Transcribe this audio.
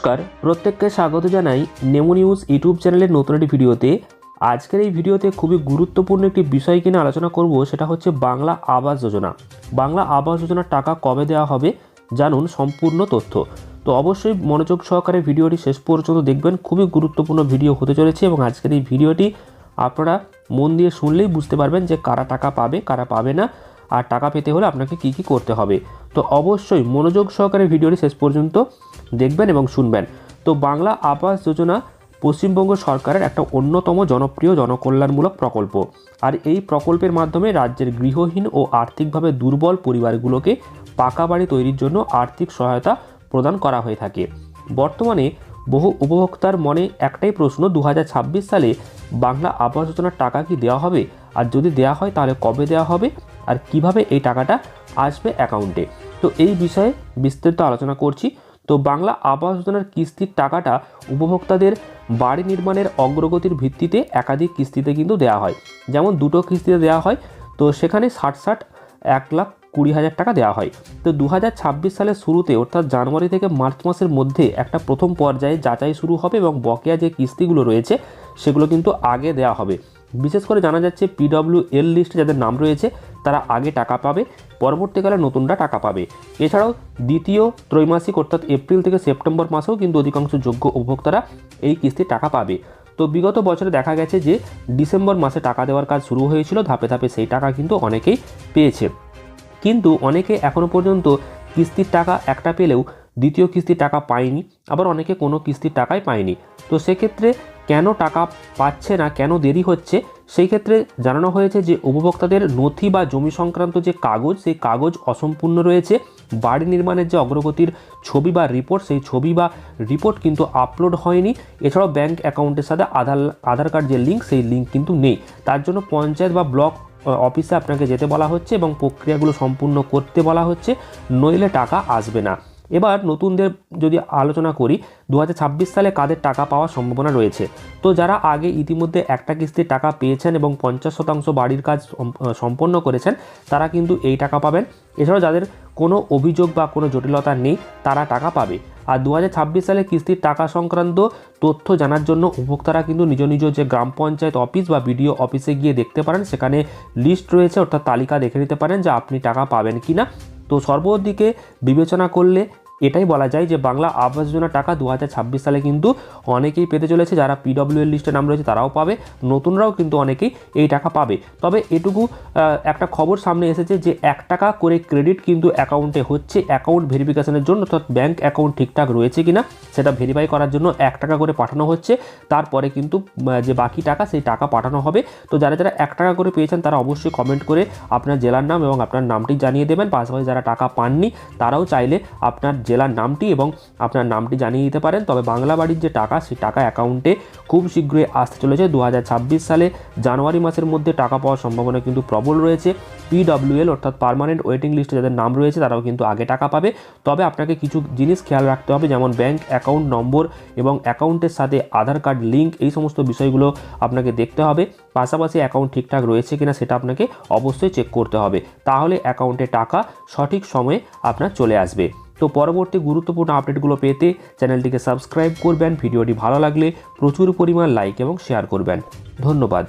নমস্কার। প্রত্যেককে স্বাগত জানাই নেমো নিউজ ইউটিউব চ্যানেলের নতুন একটি ভিডিওতে। আজকের এই ভিডিওতে খুবই গুরুত্বপূর্ণ একটি বিষয় কিনে আলোচনা করব, সেটা হচ্ছে বাংলা আবাস যোজনা। বাংলা আবাস যোজনার টাকা কবে দেওয়া হবে জানুন সম্পূর্ণ তথ্য। তো অবশ্যই মনোযোগ সহকারে ভিডিওটি শেষ পর্যন্ত দেখবেন, খুবই গুরুত্বপূর্ণ ভিডিও হতে চলেছে এবং আজকের এই ভিডিওটি আপনারা মন দিয়ে শুনলেই বুঝতে পারবেন যে কারা টাকা পাবে, কারা পাবে না। আর টাকা পেতে হলে আপনাকে কি কি করতে হবে? তো অবশ্যই মনোযোগ সহকারে ভিডিওটি শেষ পর্যন্ত দেখবেন এবং শুনবেন। তো বাংলা আবাস যোজনা পশ্চিমবঙ্গ সরকারের একটা অন্যতম জনপ্রিয় জনকল্যাণমূলক প্রকল্প। আর এই প্রকল্পের মাধ্যমে রাজ্যের গৃহহীন ও আর্থিকভাবে দুর্বল পরিবারগুলোকে পাকা বাড়ি তৈরির জন্য আর্থিক সহায়তা প্রদান করা হয়ে থাকে। বর্তমানে বহু উপভোক্তার মনে একটাই প্রশ্ন দু হাজার ছাব্বিশ সালে বাংলা আবাস যোজনার টাকা কি দেওয়া হবে? আর যদি দেওয়া হয়, তাহলে কবে দেওয়া হবে? আর কীভাবে এই টাকাটা আসবে অ্যাকাউন্টে। তো এই বিষয়ে বিস্তারিত আলোচনা করছি। তো বাংলা আবাস যোজনার কিস্তির টাকাটা উপভোক্তাদের বাড়ি নির্মাণের অগ্রগতির ভিত্তিতে একাধিক কিস্তিতে কিন্তু দেওয়া হয়। যেমন দুটো কিস্তিতে দেওয়া হয়, তো সেখানে ষাট ষাট এক লাখ কুড়ি হাজার টাকা দেওয়া হয়। তো দু হাজার ছাব্বিশ সালের শুরুতে, অর্থাৎ জানুয়ারি থেকে মার্চ মাসের মধ্যে একটা প্রথম পর্যায়ে যাচাই শুরু হবে এবং বকেয়া যে কিস্তিগুলো রয়েছে, সেগুলো কিন্তু আগে দেওয়া হবে। বিশেষ করে জানা যাচ্ছে পিডব্লিউ এল লিস্টে যাদের নাম রয়েছে তারা আগে টাকা পাবে, পরবর্তীকালে নতুনরা টাকা পাবে। এছাড়াও দ্বিতীয় ত্রৈমাসিক অর্থাৎ এপ্রিল থেকে সেপ্টেম্বর মাসেও কিন্তু অধিকাংশ যোগ্য উপভোক্তারা এই কিস্তির টাকা পাবে। তো বিগত বছরে দেখা গেছে যে ডিসেম্বর মাসে টাকা দেওয়ার কাজ শুরু হয়েছিল, ধাপে ধাপে সেই টাকা কিন্তু অনেকেই পেয়েছে। কিন্তু অনেকে এখনও পর্যন্ত কিস্তির টাকা একটা পেলেও দ্বিতীয় কিস্তির টাকা পায়নি, আবার অনেকে কোনো কিস্তির টাকাই পায়নি। তো সেক্ষেত্রে কেন টাকা পাচ্ছে না, কেন দেরি হচ্ছে, সেই ক্ষেত্রে জানানো হয়েছে যে উপভোক্তাদের নথি বা জমি সংক্রান্ত যে কাগজ, সেই কাগজ অসম্পূর্ণ রয়েছে। বাড়ি নির্মাণের যে অগ্রগতির ছবি বা রিপোর্ট সেই ছবি বা রিপোর্ট কিন্তু আপলোড হয়নি। এছাড়াও ব্যাংক অ্যাকাউন্টের সাথে আধার আধার কার্ড যে লিঙ্ক সেই লিঙ্ক কিন্তু নেই। তার জন্য পঞ্চায়েত বা ব্লক অফিসে আপনাকে যেতে বলা হচ্ছে এবং প্রক্রিয়াগুলো সম্পূর্ণ করতে বলা হচ্ছে। নইলে টাকা আসবে না। এবার নতুনদের যদি আলোচনা করি দু হাজার ছাব্বিশ সালে কাদের টাকা পাওয়ার সম্ভাবনা রয়েছে? তো যারা আগে ইতিমধ্যে একটা কিস্তির টাকা পেয়েছেন এবং পঞ্চাশ শতাংশ বাড়ির কাজ সম্পন্ন করেছেন, তারা কিন্তু এই টাকা পাবেন। এছাড়াও যাদের কোনো অভিযোগ বা কোনো জটিলতা নেই, তারা টাকা পাবে। আর দু হাজার ছাব্বিশ সালে কিস্তির টাকা সংক্রান্ত তথ্য জানার জন্য উপভোক্তারা কিন্তু নিজ নিজ যে গ্রাম পঞ্চায়েত অফিস বা বিডিও অফিসে গিয়ে দেখতে পারেন। সেখানে লিস্ট রয়েছে, অর্থাৎ তালিকা দেখে নিতে পারেন যে আপনি টাকা পাবেন কি না তো সর্বদিকে বিবেচনা করলে এটাই বলা যায় যে বাংলা আবাস যোজনার টাকা দু হাজার ছাব্বিশ সালে কিন্তু অনেকেই পেতে চলেছে। যারা পিডব্লিউ এর লিস্টে নাম রয়েছে তারাও পাবে। নতুনরাও কিন্তু অনেকেই এই টাকা পাবে। তবে এটুকু একটা খবর সামনে এসেছে যে এক টাকা করে ক্রেডিট কিন্তু অ্যাকাউন্টে হচ্ছে। অ্যাকাউন্ট ভেরিফিকেশনের জন্য অর্থাৎ ব্যাঙ্ক অ্যাকাউন্ট ঠিকঠাক রয়েছে কিনা সেটা ভেরিফাই করার জন্য এক টাকা করে পাঠানো হচ্ছে। তারপরে কিন্তু যে বাকি টাকা সেই টাকা পাঠানো হবে। তো যারা যারা এক টাকা করে পেয়েছেন তারা অবশ্যই কমেন্ট করে আপনার জেলার নাম এবং আপনার নামটি জানিয়ে দেবেন। পাশাপাশি যারা টাকা পাননি তারাও চাইলে আপনার জেলার নামটি এবং আপনার নামটি জানিয়ে দিতে পারেন। তবে বাংলা বাড়ির যে টাকা, সেই টাকা অ্যাকাউন্টে খুব শীঘ্রই আসতে চলেছে। দু হাজার ছাব্বিশ সালে জানুয়ারি মাসের মধ্যে টাকা পাওয়ার সম্ভাবনা কিন্তু প্রবল রয়েছে। পিডব্লিউএল অর্থাৎ পারমানেন্ট ওয়েটিং লিস্টে যাদের নাম রয়েছে, তারাও কিন্তু আগে টাকা পাবে। তবে আপনাকে কিছু জিনিস খেয়াল রাখতে হবে, যেমন ব্যাংক অ্যাকাউন্ট নম্বর এবং অ্যাকাউন্টের সাথে আধার কার্ড লিঙ্ক, এই সমস্ত বিষয়গুলো আপনাকে দেখতে হবে। পাশাপাশি অ্যাকাউন্ট ঠিকঠাক রয়েছে কিনা সেটা আপনাকে অবশ্যই চেক করতে হবে। তাহলে অ্যাকাউন্টে টাকা সঠিক সময়ে আপনার চলে আসবে। তো পরবর্তী গুরুত্বপূর্ণ আপডেটগুলো পেতে চ্যানেলটিকে সাবস্ক্রাইব করবেন। ভিডিওটি ভালো লাগলে প্রচুর পরিমাণ লাইক এবং শেয়ার করবেন। ধন্যবাদ।